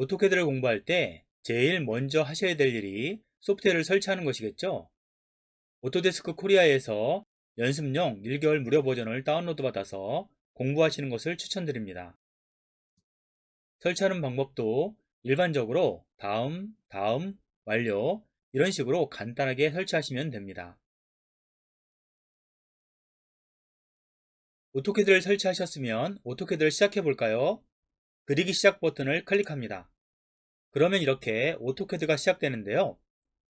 오토캐드를 공부할 때 제일 먼저 하셔야 될 일이 소프트웨어를 설치하는 것이겠죠? 오토데스크 코리아에서 연습용 1개월 무료 버전을 다운로드 받아서 공부하시는 것을 추천드립니다. 설치하는 방법도 일반적으로 다음, 다음, 완료 이런 식으로 간단하게 설치하시면 됩니다. 오토캐드를 설치하셨으면 오토캐드를 시작해 볼까요? 그리기 시작 버튼을 클릭합니다. 그러면 이렇게 오토캐드가 시작되는데요.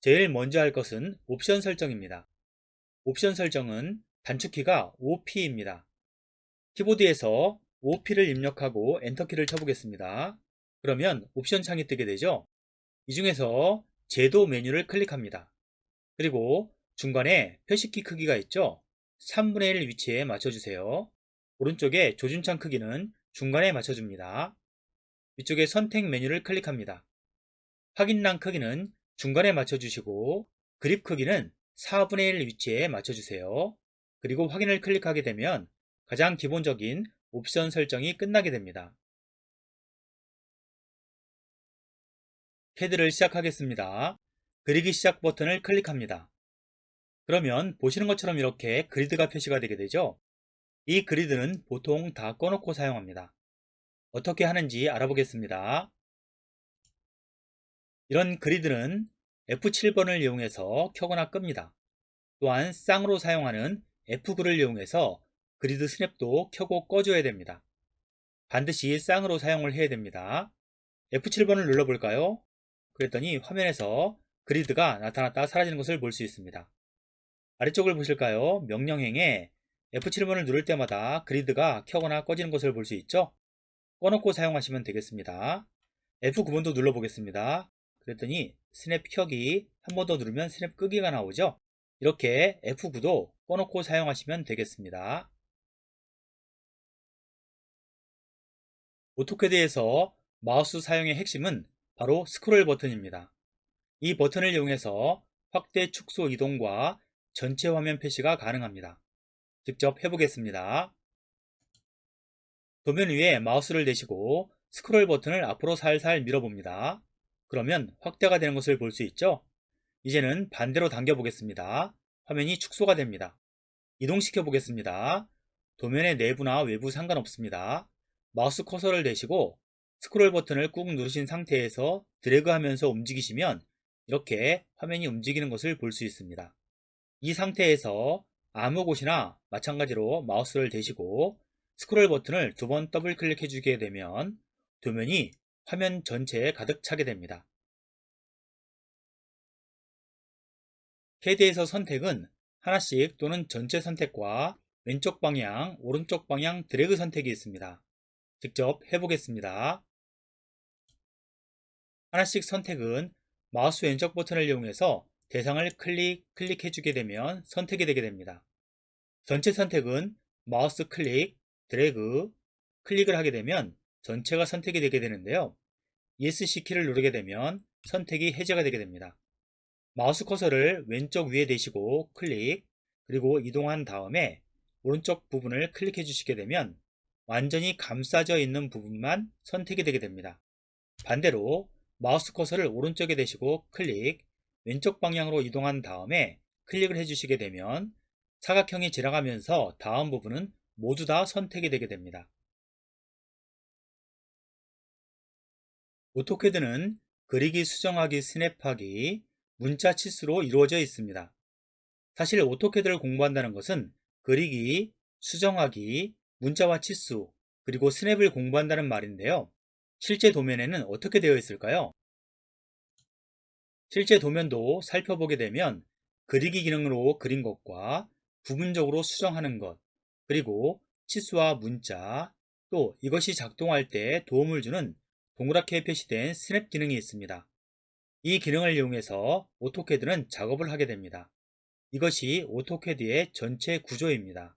제일 먼저 할 것은 옵션 설정입니다. 옵션 설정은 단축키가 OP입니다. 키보드에서 OP를 입력하고 엔터키를 쳐보겠습니다. 그러면 옵션 창이 뜨게 되죠. 이 중에서 제도 메뉴를 클릭합니다. 그리고 중간에 표시키 크기가 있죠. 3분의 1 위치에 맞춰주세요. 오른쪽에 조준창 크기는 중간에 맞춰줍니다. 위쪽에 선택 메뉴를 클릭합니다. 확인란 크기는 중간에 맞춰주시고 그립 크기는 4분의 1 위치에 맞춰주세요. 그리고 확인을 클릭하게 되면 가장 기본적인 옵션 설정이 끝나게 됩니다. 캐드를 시작하겠습니다. 그리기 시작 버튼을 클릭합니다. 그러면 보시는 것처럼 이렇게 그리드가 표시가 되게 되죠. 이 그리드는 보통 다 꺼놓고 사용합니다. 어떻게 하는지 알아보겠습니다. 이런 그리드는 F7번을 이용해서 켜거나 끕니다. 또한 쌍으로 사용하는 F9를 이용해서 그리드 스냅도 켜고 꺼줘야 됩니다. 반드시 쌍으로 사용을 해야 됩니다. F7번을 눌러볼까요? 그랬더니 화면에서 그리드가 나타났다 사라지는 것을 볼 수 있습니다. 아래쪽을 보실까요? 명령행에 F7번을 누를 때마다 그리드가 켜거나 꺼지는 것을 볼 수 있죠? 꺼놓고 사용하시면 되겠습니다. F9번도 눌러보겠습니다. 그랬더니 스냅 켜기 한 번 더 누르면 스냅 끄기가 나오죠? 이렇게 F9도 꺼놓고 사용하시면 되겠습니다. 오토캐드에서 마우스 사용의 핵심은 바로 스크롤 버튼입니다. 이 버튼을 이용해서 확대 축소 이동과 전체 화면 표시가 가능합니다. 직접 해보겠습니다. 도면 위에 마우스를 대시고 스크롤 버튼을 앞으로 살살 밀어봅니다. 그러면 확대가 되는 것을 볼 수 있죠? 이제는 반대로 당겨 보겠습니다. 화면이 축소가 됩니다. 이동시켜 보겠습니다. 도면의 내부나 외부 상관없습니다. 마우스 커서를 대시고 스크롤 버튼을 꾹 누르신 상태에서 드래그 하면서 움직이시면 이렇게 화면이 움직이는 것을 볼 수 있습니다. 이 상태에서 아무 곳이나 마찬가지로 마우스를 대시고 스크롤 버튼을 두 번 더블 클릭해 주게 되면 도면이 화면 전체에 가득 차게 됩니다. 캐드에서 선택은 하나씩 또는 전체 선택과 왼쪽 방향, 오른쪽 방향 드래그 선택이 있습니다. 직접 해보겠습니다. 하나씩 선택은 마우스 왼쪽 버튼을 이용해서 대상을 클릭, 클릭해주게 되면 선택이 되게 됩니다. 전체 선택은 마우스 클릭, 드래그, 클릭을 하게 되면 전체가 선택이 되게 되는데요. ESC 키를 누르게 되면 선택이 해제가 되게 됩니다. 마우스 커서를 왼쪽 위에 대시고 클릭, 그리고 이동한 다음에 오른쪽 부분을 클릭해 주시게 되면 완전히 감싸져 있는 부분만 선택이 되게 됩니다. 반대로 마우스 커서를 오른쪽에 대시고 클릭, 왼쪽 방향으로 이동한 다음에 클릭을 해주시게 되면 사각형이 지나가면서 다음 부분은 모두 다 선택이 되게 됩니다. 오토캐드는 그리기, 수정하기, 스냅하기, 문자 치수로 이루어져 있습니다. 사실 오토캐드를 공부한다는 것은 그리기, 수정하기, 문자와 치수, 그리고 스냅을 공부한다는 말인데요. 실제 도면에는 어떻게 되어 있을까요? 실제 도면도 살펴보게 되면 그리기 기능으로 그린 것과 부분적으로 수정하는 것, 그리고 치수와 문자, 또 이것이 작동할 때 도움을 주는 동그랗게 표시된 스냅 기능이 있습니다. 이 기능을 이용해서 오토캐드는 작업을 하게 됩니다. 이것이 오토캐드의 전체 구조입니다.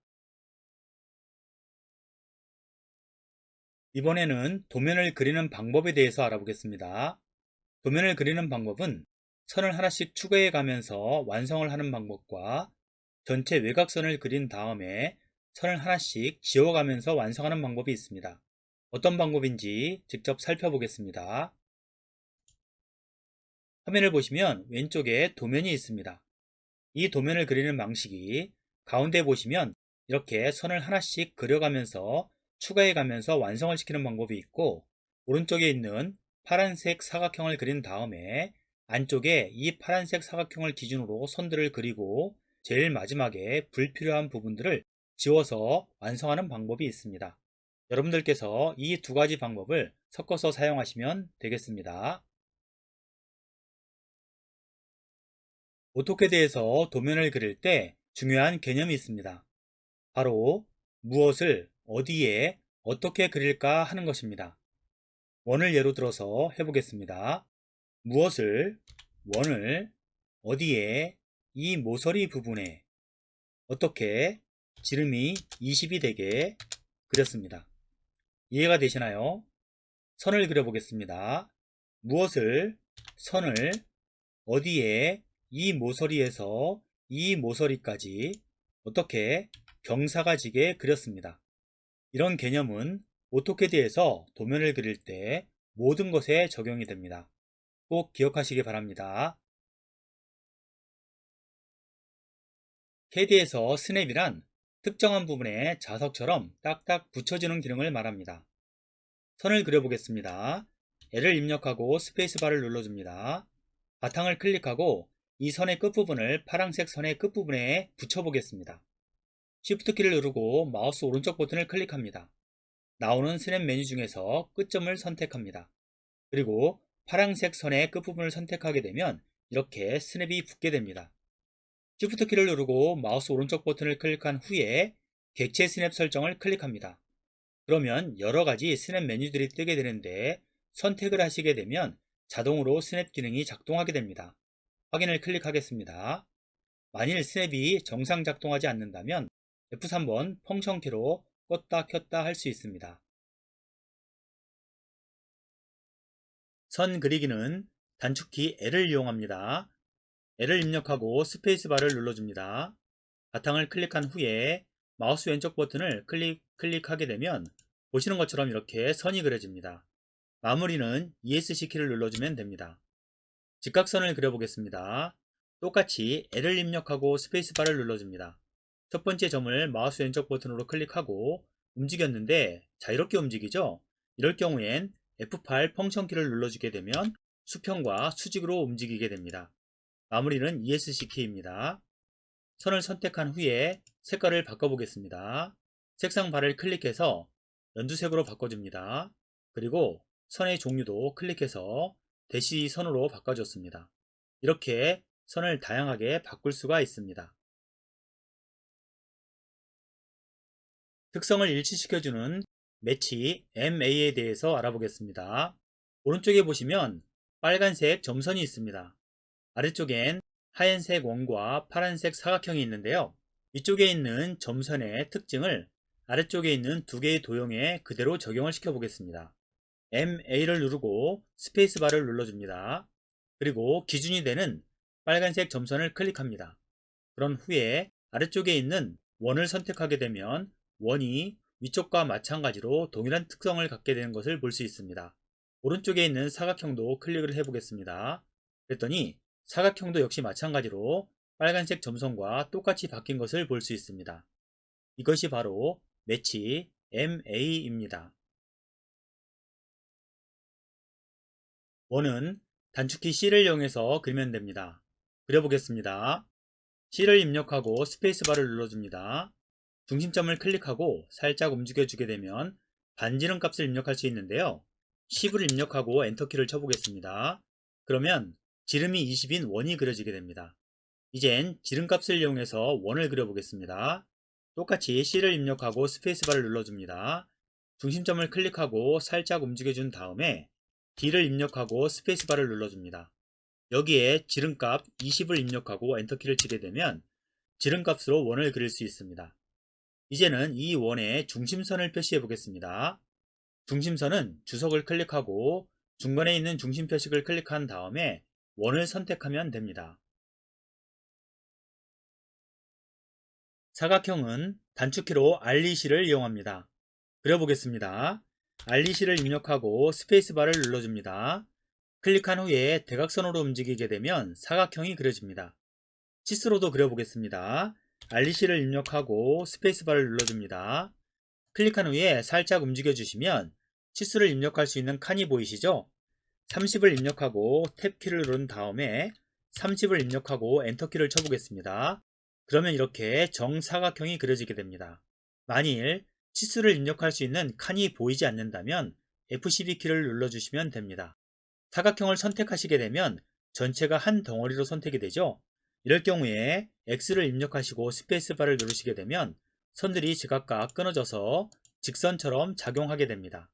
이번에는 도면을 그리는 방법에 대해서 알아보겠습니다. 도면을 그리는 방법은 선을 하나씩 추가해 가면서 완성을 하는 방법과 전체 외곽선을 그린 다음에 선을 하나씩 지워가면서 완성하는 방법이 있습니다. 어떤 방법인지 직접 살펴보겠습니다. 화면을 보시면 왼쪽에 도면이 있습니다. 이 도면을 그리는 방식이 가운데 보시면 이렇게 선을 하나씩 그려가면서 추가해가면서 완성을 시키는 방법이 있고 오른쪽에 있는 파란색 사각형을 그린 다음에 안쪽에 이 파란색 사각형을 기준으로 선들을 그리고 제일 마지막에 불필요한 부분들을 지워서 완성하는 방법이 있습니다. 여러분들께서 이 두 가지 방법을 섞어서 사용하시면 되겠습니다. 오토캐드에서 도면을 그릴 때 중요한 개념이 있습니다. 바로 무엇을 어디에 어떻게 그릴까 하는 것입니다. 원을 예로 들어서 해보겠습니다. 무엇을 원을 어디에 이 모서리 부분에 어떻게 지름이 20이 되게 그렸습니다. 이해가 되시나요? 선을 그려보겠습니다. 무엇을 선을 어디에 이 모서리에서 이 모서리까지 어떻게 경사가 지게 그렸습니다. 이런 개념은 오토캐드에서 도면을 그릴 때 모든 것에 적용이 됩니다. 꼭 기억하시기 바랍니다. 캐드에서 스냅이란 특정한 부분에 자석처럼 딱딱 붙여주는 기능을 말합니다. 선을 그려보겠습니다. L을 입력하고 스페이스바를 눌러줍니다. 바탕을 클릭하고 이 선의 끝부분을 파란색 선의 끝부분에 붙여보겠습니다. Shift 키를 누르고 마우스 오른쪽 버튼을 클릭합니다. 나오는 스냅 메뉴 중에서 끝점을 선택합니다. 그리고 파란색 선의 끝부분을 선택하게 되면 이렇게 스냅이 붙게 됩니다. Shift 키를 누르고 마우스 오른쪽 버튼을 클릭한 후에 객체 스냅 설정을 클릭합니다. 그러면 여러가지 스냅 메뉴들이 뜨게 되는데 선택을 하시게 되면 자동으로 스냅 기능이 작동하게 됩니다. 확인을 클릭하겠습니다. 만일 스냅이 정상 작동하지 않는다면 F3번 펑션 키로 껐다 켰다 할 수 있습니다. 선 그리기는 단축키 L을 이용합니다. L을 입력하고 스페이스바를 눌러줍니다. 바탕을 클릭한 후에 마우스 왼쪽 버튼을 클릭, 클릭하게 되면 보시는 것처럼 이렇게 선이 그려집니다. 마무리는 ESC 키를 눌러주면 됩니다. 직각선을 그려보겠습니다. 똑같이 L을 입력하고 스페이스바를 눌러줍니다. 첫 번째 점을 마우스 왼쪽 버튼으로 클릭하고 움직였는데 자유롭게 움직이죠? 이럴 경우엔 F8 펑션 키를 눌러주게 되면 수평과 수직으로 움직이게 됩니다. 마무리는 ESC 키입니다. 선을 선택한 후에 색깔을 바꿔보겠습니다. 색상 바를 클릭해서 연두색으로 바꿔줍니다. 그리고 선의 종류도 클릭해서 대시 선으로 바꿔줬습니다. 이렇게 선을 다양하게 바꿀 수가 있습니다. 특성을 일치시켜주는 매치 MA에 대해서 알아보겠습니다. 오른쪽에 보시면 빨간색 점선이 있습니다. 아래쪽엔 하얀색 원과 파란색 사각형이 있는데요. 위쪽에 있는 점선의 특징을 아래쪽에 있는 두 개의 도형에 그대로 적용을 시켜 보겠습니다. MA를 누르고 스페이스바를 눌러줍니다. 그리고 기준이 되는 빨간색 점선을 클릭합니다. 그런 후에 아래쪽에 있는 원을 선택하게 되면 원이 위쪽과 마찬가지로 동일한 특성을 갖게 되는 것을 볼 수 있습니다. 오른쪽에 있는 사각형도 클릭을 해보겠습니다. 그랬더니 사각형도 역시 마찬가지로 빨간색 점선과 똑같이 바뀐 것을 볼 수 있습니다. 이것이 바로 매치 MA입니다. 원은 단축키 C를 이용해서 그리면 됩니다. 그려보겠습니다. C를 입력하고 스페이스바를 눌러줍니다. 중심점을 클릭하고 살짝 움직여주게 되면 반지름 값을 입력할 수 있는데요. 10을 입력하고 엔터키를 쳐보겠습니다. 그러면 지름이 20인 원이 그려지게 됩니다. 이젠 지름값을 이용해서 원을 그려보겠습니다. 똑같이 C를 입력하고 스페이스바를 눌러줍니다. 중심점을 클릭하고 살짝 움직여준 다음에 D를 입력하고 스페이스바를 눌러줍니다. 여기에 지름값 20을 입력하고 엔터키를 치게 되면 지름값으로 원을 그릴 수 있습니다. 이제는 이 원의 중심선을 표시해 보겠습니다. 중심선은 주석을 클릭하고 중간에 있는 중심 표식을 클릭한 다음에 원을 선택하면 됩니다. 사각형은 단축키로 REC를 이용합니다. 그려보겠습니다. REC를 입력하고 스페이스바를 눌러줍니다. 클릭한 후에 대각선으로 움직이게 되면 사각형이 그려집니다. 치수로도 그려보겠습니다. RDC를 입력하고 스페이스바를 눌러줍니다. 클릭한 후에 살짝 움직여주시면 치수를 입력할 수 있는 칸이 보이시죠? 30을 입력하고 탭키를 누른 다음에 30을 입력하고 엔터키를 쳐보겠습니다. 그러면 이렇게 정사각형이 그려지게 됩니다. 만일 치수를 입력할 수 있는 칸이 보이지 않는다면 F12키를 눌러주시면 됩니다. 사각형을 선택하시게 되면 전체가 한 덩어리로 선택이 되죠. 이럴 경우에 X를 입력하시고 스페이스바를 누르시게 되면 선들이 제각각 끊어져서 직선처럼 작용하게 됩니다.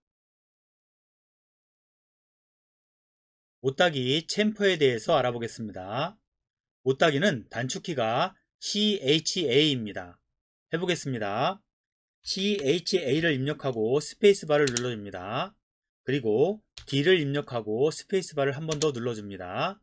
못따기 챔퍼에 대해서 알아보겠습니다. 못따기는 단축키가 CHA입니다. 해보겠습니다. CHA를 입력하고 스페이스바를 눌러줍니다. 그리고 D를 입력하고 스페이스바를 한 번 더 눌러줍니다.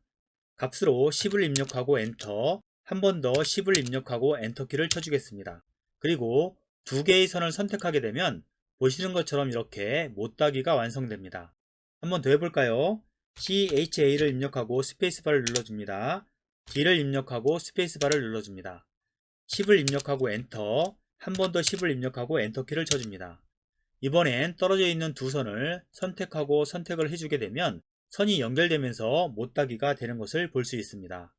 값으로 10을 입력하고 엔터, 한 번 더 10을 입력하고 엔터키를 쳐주겠습니다. 그리고 두 개의 선을 선택하게 되면 보시는 것처럼 이렇게 못따기가 완성됩니다. 한번 더 해볼까요? CHA를 입력하고 스페이스바를 눌러줍니다. D를 입력하고 스페이스바를 눌러줍니다. 10을 입력하고 엔터, 한 번 더 10을 입력하고 엔터키를 쳐줍니다. 이번엔 떨어져 있는 두 선을 선택하고 선택을 해주게 되면 선이 연결되면서 못따기가 되는 것을 볼 수 있습니다.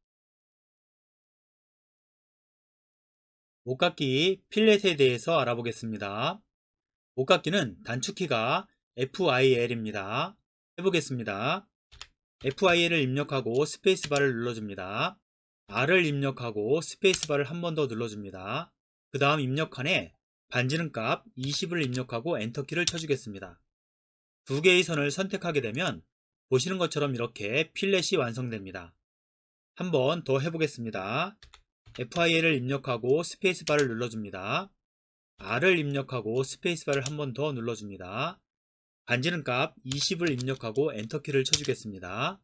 못깎기 필렛에 대해서 알아보겠습니다. 못깎기는 단축키가 FIL입니다. 해보겠습니다. FIL을 입력하고 스페이스바를 눌러줍니다. R을 입력하고 스페이스바를 한 번 더 눌러줍니다. 그 다음 입력칸에 반지름 값 20을 입력하고 엔터키를 쳐주겠습니다. 두 개의 선을 선택하게 되면 보시는 것처럼 이렇게 필렛이 완성됩니다. 한 번 더 해보겠습니다. FIL을 입력하고 스페이스바를 눌러줍니다. R을 입력하고 스페이스바를 한 번 더 눌러줍니다. 반지름 값 20을 입력하고 엔터키를 쳐주겠습니다.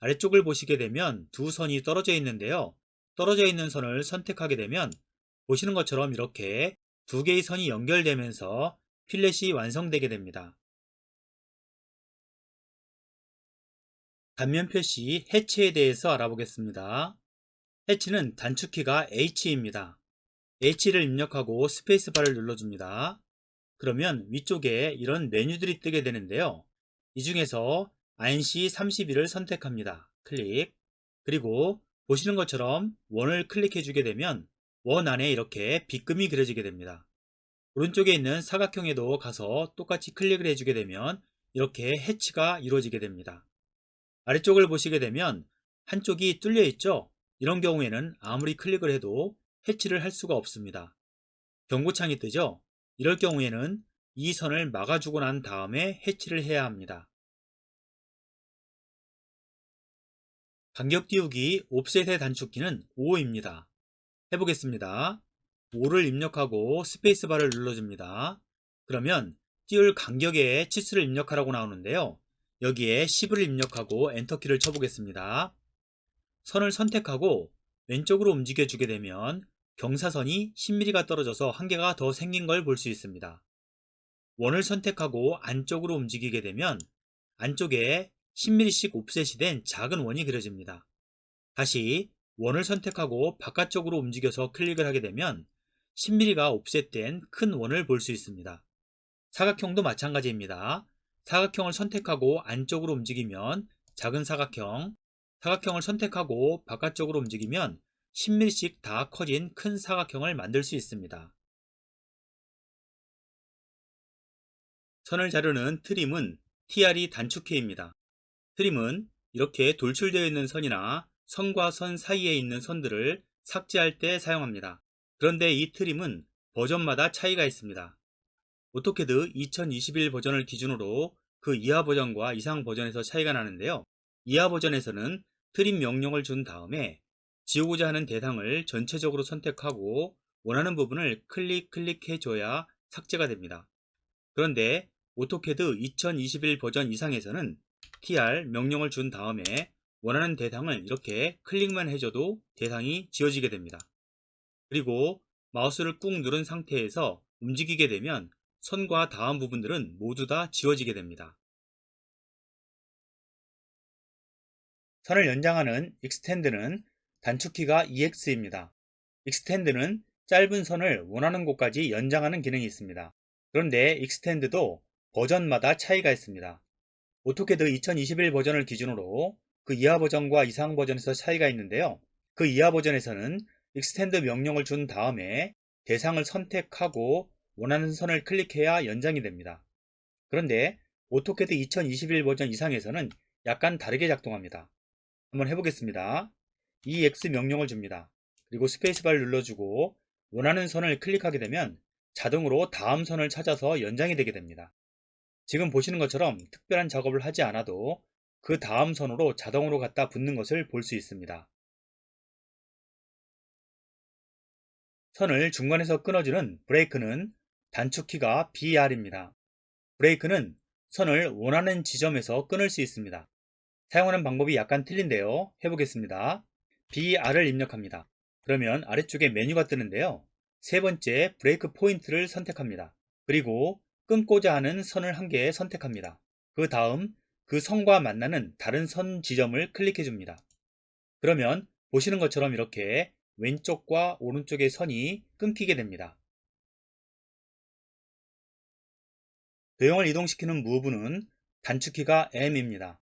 아래쪽을 보시게 되면 두 선이 떨어져 있는데요. 떨어져 있는 선을 선택하게 되면 보시는 것처럼 이렇게 두 개의 선이 연결되면서 필렛이 완성되게 됩니다. 단면 표시 해치에 대해서 알아보겠습니다. 해치는 단축키가 H입니다. H를 입력하고 스페이스바를 눌러줍니다. 그러면 위쪽에 이런 메뉴들이 뜨게 되는데요. 이 중에서 INC 31을 선택합니다. 클릭. 그리고 보시는 것처럼 원을 클릭해 주게 되면 원 안에 이렇게 빗금이 그려지게 됩니다. 오른쪽에 있는 사각형에도 가서 똑같이 클릭을 해주게 되면 이렇게 해치가 이루어지게 됩니다. 아래쪽을 보시게 되면 한쪽이 뚫려 있죠? 이런 경우에는 아무리 클릭을 해도 해치를 할 수가 없습니다. 경고창이 뜨죠? 이럴 경우에는 이 선을 막아주고 난 다음에 해치를 해야 합니다. 간격 띄우기 옵셋의 단축키는 5입니다. 해보겠습니다. 5를 입력하고 스페이스바를 눌러줍니다. 그러면 띄울 간격에 치수를 입력하라고 나오는데요. 여기에 10을 입력하고 엔터키를 쳐보겠습니다. 선을 선택하고 왼쪽으로 움직여주게 되면 경사선이 10mm가 떨어져서 한 개가 더 생긴 걸 볼 수 있습니다. 원을 선택하고 안쪽으로 움직이게 되면 안쪽에 10mm씩 옵셋이 된 작은 원이 그려집니다. 다시 원을 선택하고 바깥쪽으로 움직여서 클릭을 하게 되면 10mm가 옵셋된 큰 원을 볼 수 있습니다. 사각형도 마찬가지입니다. 사각형을 선택하고 안쪽으로 움직이면 작은 사각형, 사각형을 선택하고 바깥쪽으로 움직이면 10mm씩 다 커진 큰 사각형을 만들 수 있습니다. 선을 자르는 트림은 TR이 단축키입니다. 트림은 이렇게 돌출되어 있는 선이나 선과 선 사이에 있는 선들을 삭제할 때 사용합니다. 그런데 이 트림은 버전마다 차이가 있습니다. 오토캐드 2021 버전을 기준으로 그 이하 버전과 이상 버전에서 차이가 나는데요. 이하 버전에서는 트림 명령을 준 다음에 지우고자 하는 대상을 전체적으로 선택하고 원하는 부분을 클릭 클릭해 줘야 삭제가 됩니다. 그런데 오토캐드 2021 버전 이상에서는 tr 명령을 준 다음에 원하는 대상을 이렇게 클릭만 해줘도 대상이 지워지게 됩니다. 그리고 마우스를 꾹 누른 상태에서 움직이게 되면 선과 다음 부분들은 모두 다 지워지게 됩니다. 선을 연장하는 extend는 단축키가 EX입니다. extend는 짧은 선을 원하는 곳까지 연장하는 기능이 있습니다. 그런데 extend도 버전마다 차이가 있습니다. 오토캐드 2021 버전을 기준으로 그 이하 버전과 이상 버전에서 차이가 있는데요. 그 이하 버전에서는 extend 명령을 준 다음에 대상을 선택하고 원하는 선을 클릭해야 연장이 됩니다. 그런데 오토캐드 2021 버전 이상에서는 약간 다르게 작동합니다. 한번 해보겠습니다. EX 명령을 줍니다. 그리고 스페이스바를 눌러주고 원하는 선을 클릭하게 되면 자동으로 다음 선을 찾아서 연장이 되게 됩니다. 지금 보시는 것처럼 특별한 작업을 하지 않아도 그 다음 선으로 자동으로 갖다 붙는 것을 볼 수 있습니다. 선을 중간에서 끊어주는 브레이크는 단축키가 BR입니다. 브레이크는 선을 원하는 지점에서 끊을 수 있습니다. 사용하는 방법이 약간 틀린데요. 해보겠습니다. BR을 입력합니다. 그러면 아래쪽에 메뉴가 뜨는데요. 세 번째 브레이크 포인트를 선택합니다. 그리고 끊고자 하는 선을 한 개 선택합니다. 그 다음 그 선과 만나는 다른 선 지점을 클릭해 줍니다. 그러면 보시는 것처럼 이렇게 왼쪽과 오른쪽의 선이 끊기게 됩니다. 도형을 이동시키는 무브는 단축키가 M입니다.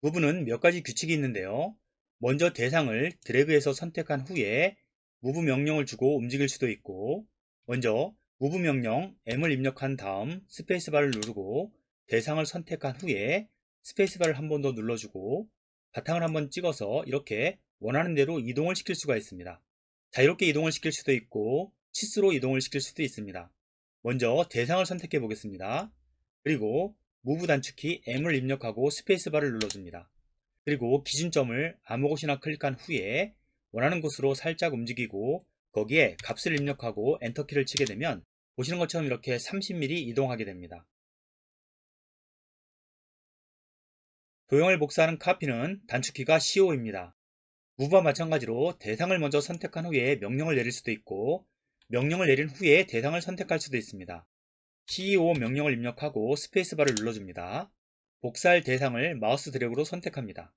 무브는 몇 가지 규칙이 있는데요. 먼저 대상을 드래그해서 선택한 후에 무브 명령을 주고 움직일 수도 있고 먼저 무브 명령 M을 입력한 다음 스페이스바를 누르고 대상을 선택한 후에 스페이스바를 한 번 더 눌러주고 바탕을 한 번 찍어서 이렇게 원하는 대로 이동을 시킬 수가 있습니다. 자유롭게 이동을 시킬 수도 있고 치수로 이동을 시킬 수도 있습니다. 먼저 대상을 선택해 보겠습니다. 그리고 무브 단축키 M을 입력하고 스페이스바를 눌러줍니다. 그리고 기준점을 아무 곳이나 클릭한 후에 원하는 곳으로 살짝 움직이고 거기에 값을 입력하고 엔터키를 치게 되면 보시는 것처럼 이렇게 30mm 이동하게 됩니다. 도형을 복사하는 카피는 단축키가 CO입니다. 무브와 마찬가지로 대상을 먼저 선택한 후에 명령을 내릴 수도 있고 명령을 내린 후에 대상을 선택할 수도 있습니다. CEO 명령을 입력하고 스페이스바를 눌러줍니다. 복사할 대상을 마우스 드래그로 선택합니다.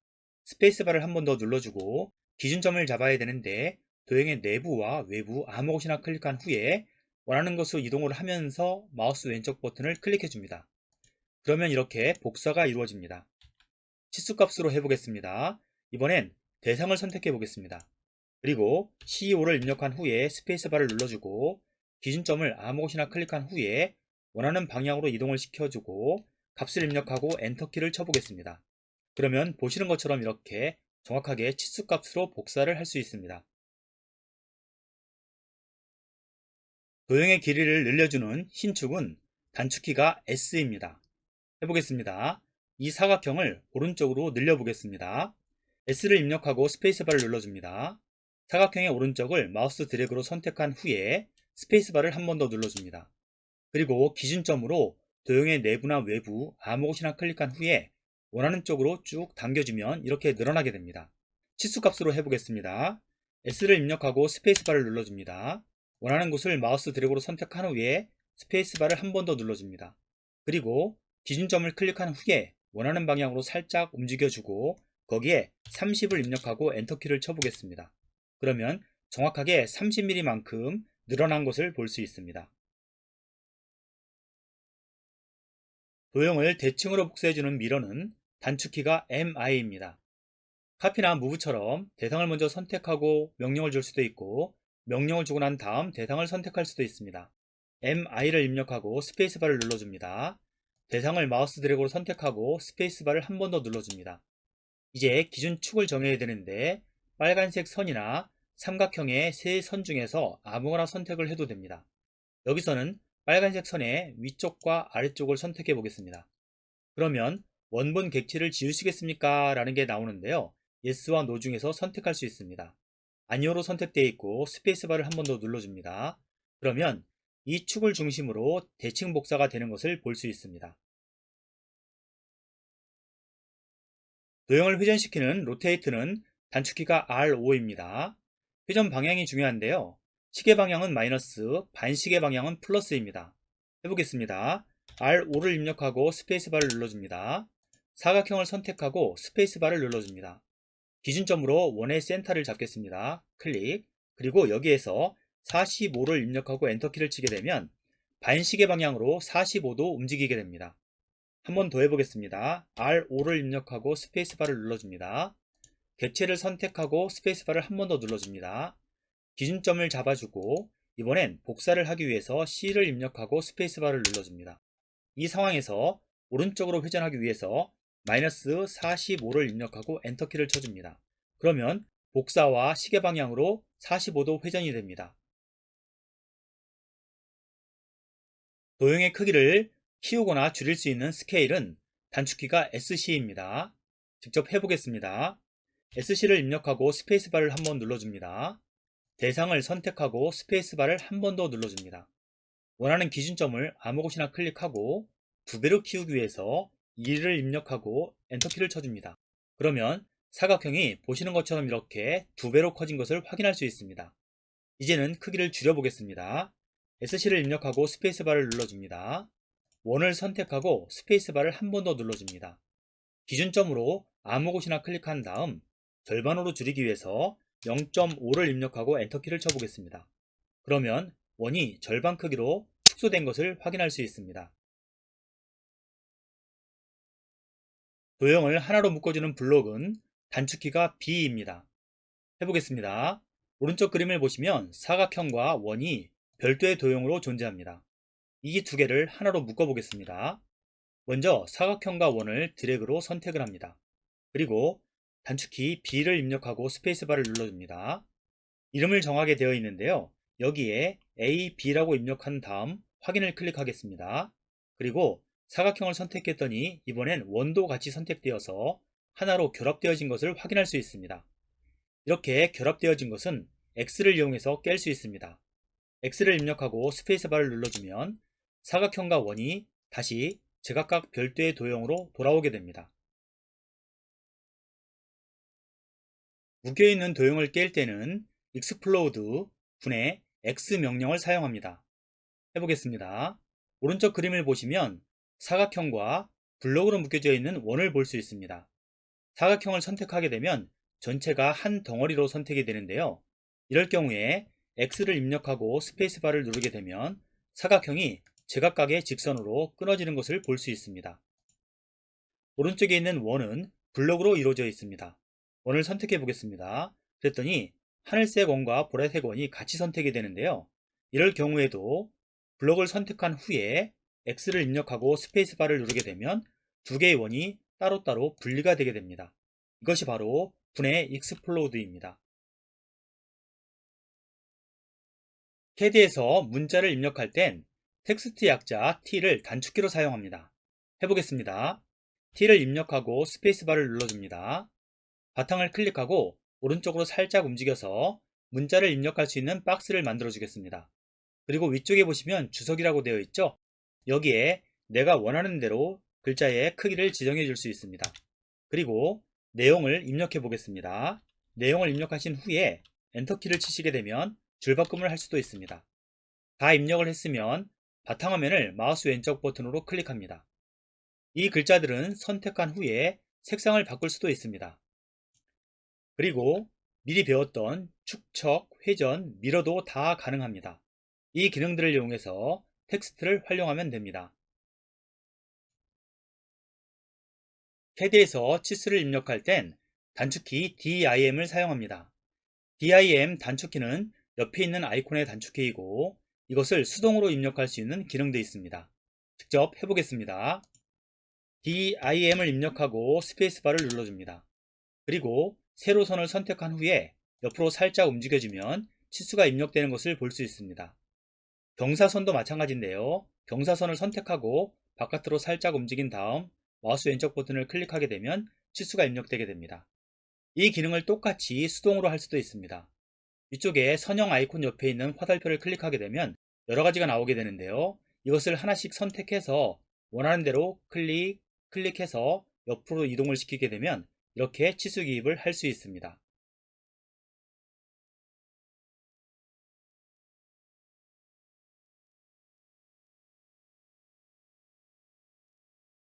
스페이스바를 한 번 더 눌러주고 기준점을 잡아야 되는데 도형의 내부와 외부 아무 곳이나 클릭한 후에 원하는 곳으로 이동을 하면서 마우스 왼쪽 버튼을 클릭해 줍니다. 그러면 이렇게 복사가 이루어집니다. 치수값으로 해보겠습니다. 이번엔 대상을 선택해 보겠습니다. 그리고 CEO를 입력한 후에 스페이스바를 눌러주고 기준점을 아무 곳이나 클릭한 후에 원하는 방향으로 이동을 시켜주고 값을 입력하고 엔터키를 쳐보겠습니다. 그러면 보시는 것처럼 이렇게 정확하게 치수값으로 복사를 할 수 있습니다. 도형의 길이를 늘려주는 흰 축은 단축키가 S입니다. 해보겠습니다. 이 사각형을 오른쪽으로 늘려보겠습니다. S를 입력하고 스페이스바를 눌러줍니다. 사각형의 오른쪽을 마우스 드래그로 선택한 후에 스페이스바를 한 번 더 눌러줍니다. 그리고 기준점으로 도형의 내부나 외부 아무 곳이나 클릭한 후에 원하는 쪽으로 쭉 당겨주면 이렇게 늘어나게 됩니다. 치수값으로 해보겠습니다. S를 입력하고 스페이스바를 눌러줍니다. 원하는 곳을 마우스 드래그로 선택한 후에 스페이스바를 한 번 더 눌러줍니다. 그리고 기준점을 클릭한 후에 원하는 방향으로 살짝 움직여주고 거기에 30을 입력하고 엔터키를 쳐보겠습니다. 그러면 정확하게 30mm만큼 늘어난 것을 볼 수 있습니다. 도형을 대칭으로 복사해주는 미러는 단축키가 MI입니다. 카피나 무브처럼 대상을 먼저 선택하고 명령을 줄 수도 있고 명령을 주고 난 다음 대상을 선택할 수도 있습니다. MI를 입력하고 스페이스바를 눌러줍니다. 대상을 마우스 드래그로 선택하고 스페이스바를 한 번 더 눌러줍니다. 이제 기준 축을 정해야 되는데 빨간색 선이나 삼각형의 세 선 중에서 아무거나 선택을 해도 됩니다. 여기서는 빨간색 선의 위쪽과 아래쪽을 선택해 보겠습니다. 그러면 원본 객체를 지우시겠습니까? 라는 게 나오는데요. Yes와 No 중에서 선택할 수 있습니다. 아니오로 선택되어 있고 스페이스바를 한 번 더 눌러줍니다. 그러면 이 축을 중심으로 대칭 복사가 되는 것을 볼 수 있습니다. 도형을 회전시키는 로테이트는 단축키가 R5입니다. 회전 방향이 중요한데요. 시계 방향은 마이너스, 반시계 방향은 플러스입니다. 해보겠습니다. R5를 입력하고 스페이스바를 눌러줍니다. 사각형을 선택하고 스페이스바를 눌러줍니다. 기준점으로 원의 센터를 잡겠습니다. 클릭. 그리고 여기에서 45를 입력하고 엔터키를 치게 되면 반시계 방향으로 45도 움직이게 됩니다. 한 번 더 해보겠습니다. R5를 입력하고 스페이스바를 눌러줍니다. 개체를 선택하고 스페이스바를 한 번 더 눌러줍니다. 기준점을 잡아주고 이번엔 복사를 하기 위해서 C를 입력하고 스페이스바를 눌러줍니다. 이 상황에서 오른쪽으로 회전하기 위해서 마이너스 45를 입력하고 엔터키를 쳐줍니다. 그러면 복사와 시계 방향으로 45도 회전이 됩니다. 도형의 크기를 키우거나 줄일 수 있는 스케일은 단축키가 SC입니다. 직접 해보겠습니다. SC를 입력하고 스페이스바를 한번 눌러줍니다. 대상을 선택하고 스페이스바를 한 번 더 눌러줍니다. 원하는 기준점을 아무 곳이나 클릭하고 두 배로 키우기 위해서 2를 입력하고 엔터키를 쳐줍니다. 그러면 사각형이 보시는 것처럼 이렇게 두 배로 커진 것을 확인할 수 있습니다. 이제는 크기를 줄여보겠습니다. SC를 입력하고 스페이스바를 눌러줍니다. 원을 선택하고 스페이스바를 한 번 더 눌러줍니다. 기준점으로 아무 곳이나 클릭한 다음 절반으로 줄이기 위해서 0.5를 입력하고 엔터키를 쳐보겠습니다. 그러면 원이 절반 크기로 축소된 것을 확인할 수 있습니다. 도형을 하나로 묶어주는 블록은 단축키가 B입니다. 해보겠습니다. 오른쪽 그림을 보시면 사각형과 원이 별도의 도형으로 존재합니다. 이 두 개를 하나로 묶어보겠습니다. 먼저 사각형과 원을 드래그로 선택을 합니다. 그리고 단축키 B를 입력하고 스페이스바를 눌러줍니다. 이름을 정하게 되어 있는데요. 여기에 A, B라고 입력한 다음 확인을 클릭하겠습니다. 그리고 사각형을 선택했더니 이번엔 원도 같이 선택되어서 하나로 결합되어진 것을 확인할 수 있습니다. 이렇게 결합되어진 것은 X를 이용해서 깰 수 있습니다. X를 입력하고 스페이스바를 눌러주면 사각형과 원이 다시 제각각 별도의 도형으로 돌아오게 됩니다. 묶여있는 도형을 깰 때는 explode 분의 x 명령을 사용합니다. 해보겠습니다. 오른쪽 그림을 보시면 사각형과 블록으로 묶여져 있는 원을 볼 수 있습니다. 사각형을 선택하게 되면 전체가 한 덩어리로 선택이 되는데요. 이럴 경우에 X를 입력하고 스페이스바를 누르게 되면 사각형이 제각각의 직선으로 끊어지는 것을 볼 수 있습니다. 오른쪽에 있는 원은 블록으로 이루어져 있습니다. 원을 선택해 보겠습니다. 그랬더니 하늘색 원과 보라색 원이 같이 선택이 되는데요. 이럴 경우에도 블록을 선택한 후에 X를 입력하고 스페이스바를 누르게 되면 두 개의 원이 따로따로 분리가 되게 됩니다. 이것이 바로 분의 익스플로드입니다. 캐드에서 문자를 입력할 땐 텍스트 약자 T를 단축키로 사용합니다. 해보겠습니다. T를 입력하고 스페이스바를 눌러줍니다. 바탕을 클릭하고 오른쪽으로 살짝 움직여서 문자를 입력할 수 있는 박스를 만들어 주겠습니다. 그리고 위쪽에 보시면 주석이라고 되어 있죠? 여기에 내가 원하는 대로 글자의 크기를 지정해 줄 수 있습니다. 그리고 내용을 입력해 보겠습니다. 내용을 입력하신 후에 엔터키를 치시게 되면 줄바꿈을 할 수도 있습니다. 다 입력을 했으면 바탕화면을 마우스 왼쪽 버튼으로 클릭합니다. 이 글자들은 선택한 후에 색상을 바꿀 수도 있습니다. 그리고 미리 배웠던 축척, 회전, 미러도 다 가능합니다. 이 기능들을 이용해서 텍스트를 활용하면 됩니다. 캐드에서 치수를 입력할 땐 단축키 DIM을 사용합니다. DIM 단축키는 옆에 있는 아이콘의 단축키이고 이것을 수동으로 입력할 수 있는 기능도 있습니다. 직접 해보겠습니다. DIM을 입력하고 스페이스바를 눌러줍니다. 그리고 세로 선을 선택한 후에 옆으로 살짝 움직여주면 치수가 입력되는 것을 볼 수 있습니다. 경사선도 마찬가지인데요. 경사선을 선택하고 바깥으로 살짝 움직인 다음 마우스 왼쪽 버튼을 클릭하게 되면 치수가 입력되게 됩니다. 이 기능을 똑같이 수동으로 할 수도 있습니다. 위쪽에 선형 아이콘 옆에 있는 화살표를 클릭하게 되면 여러 가지가 나오게 되는데요. 이것을 하나씩 선택해서 원하는 대로 클릭, 클릭해서 옆으로 이동을 시키게 되면 이렇게 치수 기입을 할 수 있습니다.